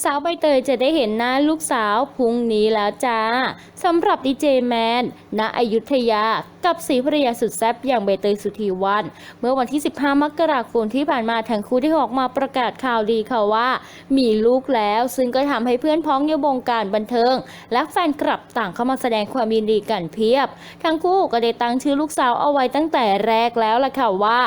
สาวใบเตยจะได้เห็นหน้าลูกสาวพรุ่งนี้แล้วจ้าสำหรับดีเจแมนณอยุธยา กับสีภรรยาสุดแซ่บอย่างใบเตยสุธีวัน เมื่อวันที่ 15 มกราคมที่ผ่านมาทั้งคู่ได้ออกมาประกาศข่าวดีค่ะว่า มีลูกแล้ว ซึ่งก็ทำให้เพื่อนพ้องในวงการบันเทิง และแฟนคลับต่างเข้ามาแสดงความยินดีกันเพียบ ทั้งคู่ก็ได้ตั้งชื่อลูกสาวเอาไว้ตั้งแต่แรกแล้วล่ะค่ะว่า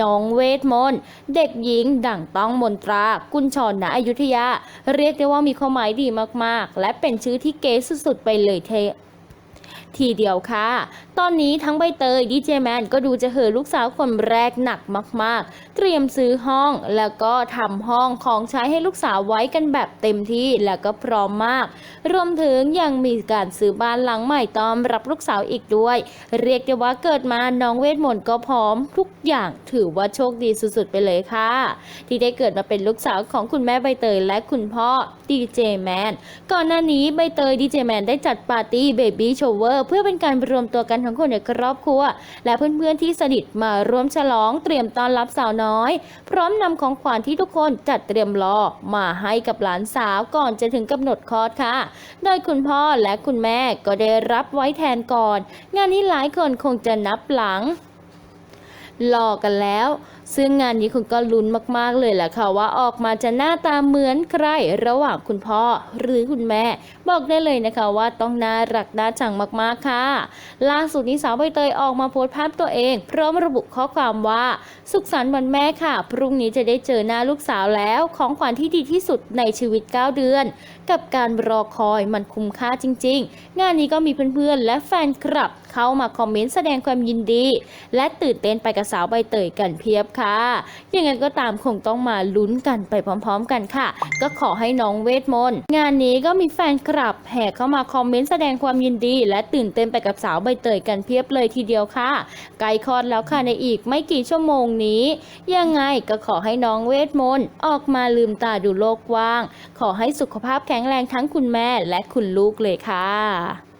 น้องเวทมนต์เด็กหญิงดั่งต้องมนตรา กุญชรณอยุธยา เรียกได้ว่ามีความหมายดีมากๆ และเป็นชื่อที่เก๋สุดๆไปเลยเท ทีเดียวค่ะ ตอนนี้ทั้งใบเตยดีเจแมนก็ดูจะเหอลูกสาวคนแรกหนักมาก ๆ เตรียมซื้อห้องแล้วก็ทำห้องของใช้ให้ลูกสาวไว้กันแบบเต็มที่แล้วก็พร้อมมาก รวมถึงยังมีการซื้อบ้านหลังใหม่ต้อนรับลูกสาวอีกด้วย เรียกได้ว่าเกิดมาน้องเวทมนต์ก็พร้อมทุกอย่างถือว่าโชคดีสุด ๆ ไปเลยค่ะ ที่ได้เกิดมาเป็นลูกสาวของคุณแม่ใบเตยและคุณพ่อดีเจแมนก่อนหน้านี้ใบเตยดีเจแมนได้จัดปาร์ตี้เบบี้โชวเวอร์เพื่อเป็นการรวมตัวกันของคนในครอบครัว และเพื่อนๆที่สนิทมาร่วมฉลองเตรียมต้อนรับสาวน้อย พร้อมนำของขวัญที่ทุกคนจัดเตรียมรอมาให้กับหลานสาวก่อนจะถึงกำหนดคลอดค่ะ โดยคุณพ่อและคุณแม่ก็ได้รับไว้แทนก่อน งานนี้หลายคนคงจะนับหลัง หลอกกันแล้ว ซึ่งงานนี้คุณก็ลุ้นมากๆเลยแหละค่ะว่าออกมาจะหน้าตาเหมือนใครระหว่างคุณพ่อหรือคุณแม่ บอกได้เลยนะคะว่าต้องน่ารักน่าชังมากๆค่ะ ล่าสุดนี้สาวใบเตยออกมาโพสต์ภาพตัวเอง พร้อมระบุข้อความว่า สุขสันต์วันแม่ค่ะ พรุ่งนี้จะได้เจอหน้าลูกสาวแล้ว ของขวัญที่ดีที่สุดในชีวิต 9 เดือน กับการรอคอยมันคุ้มค่าจริง ๆ งานนี้ก็มีเพื่อนๆและแฟนคลับ เข้ามาคอมเมนต์แสดงความยินดี และตื่นเต้นไปกับสาวใบเตยกันเพียบค่ะยังไงก็ตามคงต้องมาลุ้นกันไปพร้อม ๆ กันค่ะ ก็ขอให้น้องเวทมนต์งานนี้ก็มีแฟนคลับแห่เข้ามาคอมเมนต์แสดงความยินดี และตื่นเต้นไปกับสาวใบเตยกันเพียบเลยทีเดียวค่ะใกล้คลอดแล้วค่ะในอีกไม่กี่ชั่วโมงนี้ ยังไงก็ขอให้น้องเวทมนต์ออกมาลืมตาดูโลกกว้าง ขอให้สุขภาพแข็งแรงทั้งคุณแม่และคุณลูกเลยค่ะ